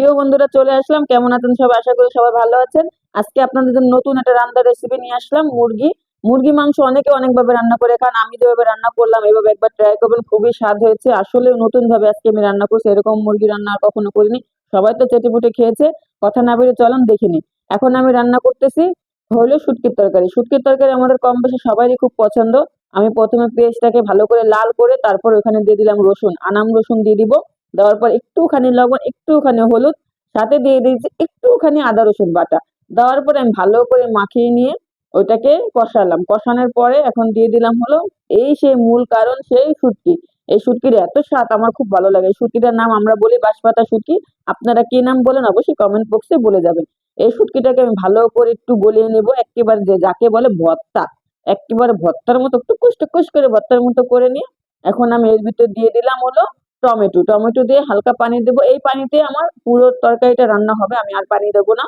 প্রিয় বন্ধুরা, চলে আসলাম। কেমন আছেন সবাই? আশা করি সবাই ভালো আছেন। আজকে আপনাদের জন্য নতুন একটা রান্নার রেসিপি নিয়ে আসলাম, মুরগি। মুরগি মাংস অনেকে অনেকভাবে রান্না করে খান, আমি যেভাবে রান্না করলাম, এভাবে একবার ট্রাই করবেন, খুবই স্বাদ হয়েছে। আসলে নতুন ভাবে আজকে আমি রান্না করছি, এরকম মুরগি রান্না আর কখনো করিনি। সবাই তো চেটে পুটে খেয়েছে, কথা না বেরিয়ে চলুন দেখিনি এখন আমি রান্না করতেছি হলো শুটকির তরকারি। শুটকির তরকারি আমাদের কম বেশি সবারই খুব পছন্দ। আমি প্রথমে পেঁয়াজটাকে ভালো করে লাল করে তারপর ওখানে দিয়ে দিলাম রসুন। আনাম রসুন দিয়ে দিব। দেওয়ার পর একটুখানি লবণ, একটুখানি হলুদ, সাথে দিয়ে দিয়েছি একটুখানি আদা রসুন বাটা। দেওয়ার পরে আমি ভালো করে মাখিয়ে নিয়ে ওইটাকে কষালাম। কষানোর পরে এখন দিয়ে দিলাম হলো এই সেই মূল কারণ সেই শুটকি। এই শুটকির এত স্বাদ, আমার খুব ভালো লাগে। এই নাম আমরা বলি বাঁশপাতা শুটকি। আপনারা কি নাম বলেন অবশ্যই কমেন্ট বক্সে বলে যাবেন। এই শুটকিটাকে আমি ভালো করে একটু গলিয়ে নেব, একেবারে যে যাকে বলে ভর্তা। একেবারে ভর্তার মতো টুকুস টুকুস করে ভর্তার মতো করে নিয়ে এখন আমি এর ভিতর দিয়ে দিলাম হলো টমেটো। টমেটো দিয়ে হালকা পানি দেবো। এই পানিতে আমার পুরো তরকারিটা রান্না হবে, আমি আর পানি দেবো না।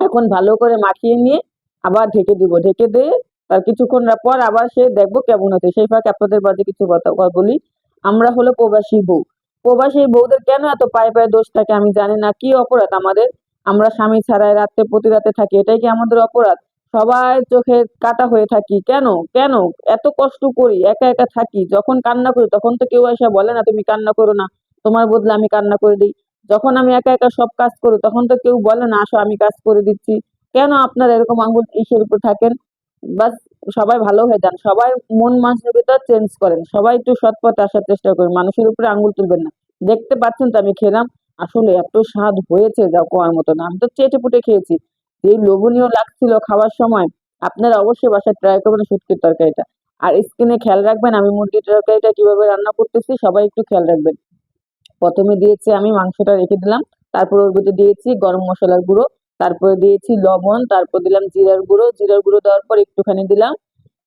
এখন ভালো করে মাখিয়ে নিয়ে আবার ঢেকে দিব। ঢেকে দিয়ে তার কিছুক্ষণ পর আবার সে দেখব কেমন হচ্ছে। সেই ফাঁকে আপনাদের বাড়িতে কিছু কথা বলি। আমরা হলো প্রবাসী বউ। প্রবাসী বউদের কেন এত পায়ে পায়ে দোষ থাকে আমি জানি না। কি অপরাধ আমাদের? আমরা স্বামী ছাড়াই রাত্রে প্রতি রাতে থাকি। এটাই কি আমাদের অপরাধ? সবাই চোখে কাটা হয়ে থাকি। কেন? কেন? এত কষ্ট করি, একা একা থাকি। যখন কান্না করি, তখন তো কেউ এসে বলে না, তুমি কান্না করো না, তোমার বদলে আমি কান্না করে দিই। যখন আমি একা একা সব কাজ করি, তখন তো কেউ বলে না, আসো, আমি কাজ করে দিচ্ছি। কেন আপনারা এরকম আঙ্গুল ইসের উপর থাকেন? বাস, সবাই ভালো হয়ে যান। সবাই মন মানসিকতা চেঞ্জ করেন। সবাই একটু সৎ পথে আসার চেষ্টা করেন। মানুষের উপরে আঙ্গুল তুলবেন না। দেখতে পাচ্ছেন তো আমি খেলাম। আসলে এত স্বাদ হয়েছে যা কোয়ার মতো না আমি তো চেটে পুটে খেয়েছি। যেই লোভনীয় লাগছিল খাওয়ার সময়, আপনারা অবশ্যই বাসায় ট্রাই করবেন শুটকির তরকারিটা। আর স্কিনে খেয়াল রাখবেন, আমি মুরগির তরকারিটা কীভাবে রান্না করতেছি, সবাই একটু খেয়াল রাখবেন। প্রথমে দিয়েছি আমি মাংসটা রেখে দিলাম, তারপর ওর ভিতরে দিয়েছি গরম মশলার গুঁড়ো, তারপরে দিয়েছি লবণ, তারপর দিলাম জিরার গুঁড়ো জিরার গুঁড়ো দেওয়ার পর একটুখানি দিলাম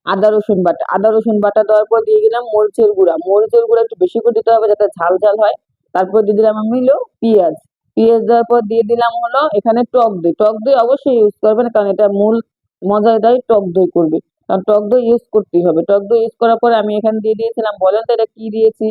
আদা, রসুন বাটা। আদা, রসুন বাটা দেওয়ার পর দিয়ে দিলাম মরিচের গুঁড়া। মরিচের গুঁড়া একটু বেশি করে দিতে হবে যাতে ঝাল ঝাল হয়। তারপর দিয়ে দিলাম আমি পেঁয়াজ। পেঁয়াজ দেওয়ার পর দিয়ে দিলাম হলো এখানে টক দই। টক দই অবশ্যই ইউজ করবেন কারণ এটা মূল মজা এটাই টক দই করবে। কারণ টক দই ইউজ করতেই হবে। টক দই ইউজ করার পর আমি এখানে দিয়ে দিয়েছিলাম, বলেন তো এটা কি দিয়েছি?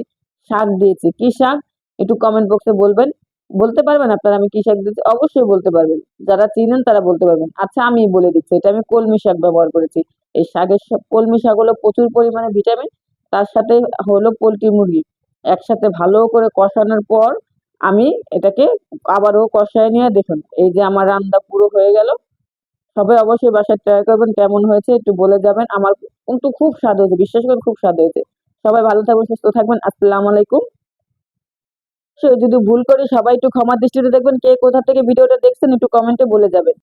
শাক দিয়েছি। কি শাক? একটু কমেন্ট বক্সে বলবেন। বলতে পারবেন আপনারা আমি কি শাক দিচ্ছি অবশ্যই বলতে পারবেন। যারা চিনেন তারা বলতে পারবেন। আচ্ছা আমি বলে দিচ্ছি, এটা আমি কলমি শাক ব্যবহার করেছি। এই শাকের কলমি শাক হলো প্রচুর পরিমাণে ভিটামিন তার সাথে হলো পোলট্রি মুরগি। একসাথে ভালো করে কষানোর পর আমি এটাকে আবারও কষায় নিয়ে দেখুন, এই যে আমার রান্না পুরো হয়ে গেল। সবাই অবশ্যই বাসায় ট্রাই করবেন, কেমন হয়েছে একটু বলে যাবেন। আমার কিন্তু খুব স্বাদ হয়েছে, বিশ্বাস করে খুব স্বাদ হয়েছে। সবাই ভালো থাকবেন, সুস্থ থাকবেন, আসসালামু আলাইকুম। যদি ভুল করে সবাই একটু ক্ষমার দৃষ্টিতে দেখবেন, কে কোথা থেকে ভিডিওটা দেখছেন একটু কমেন্টে বলে যাবেন।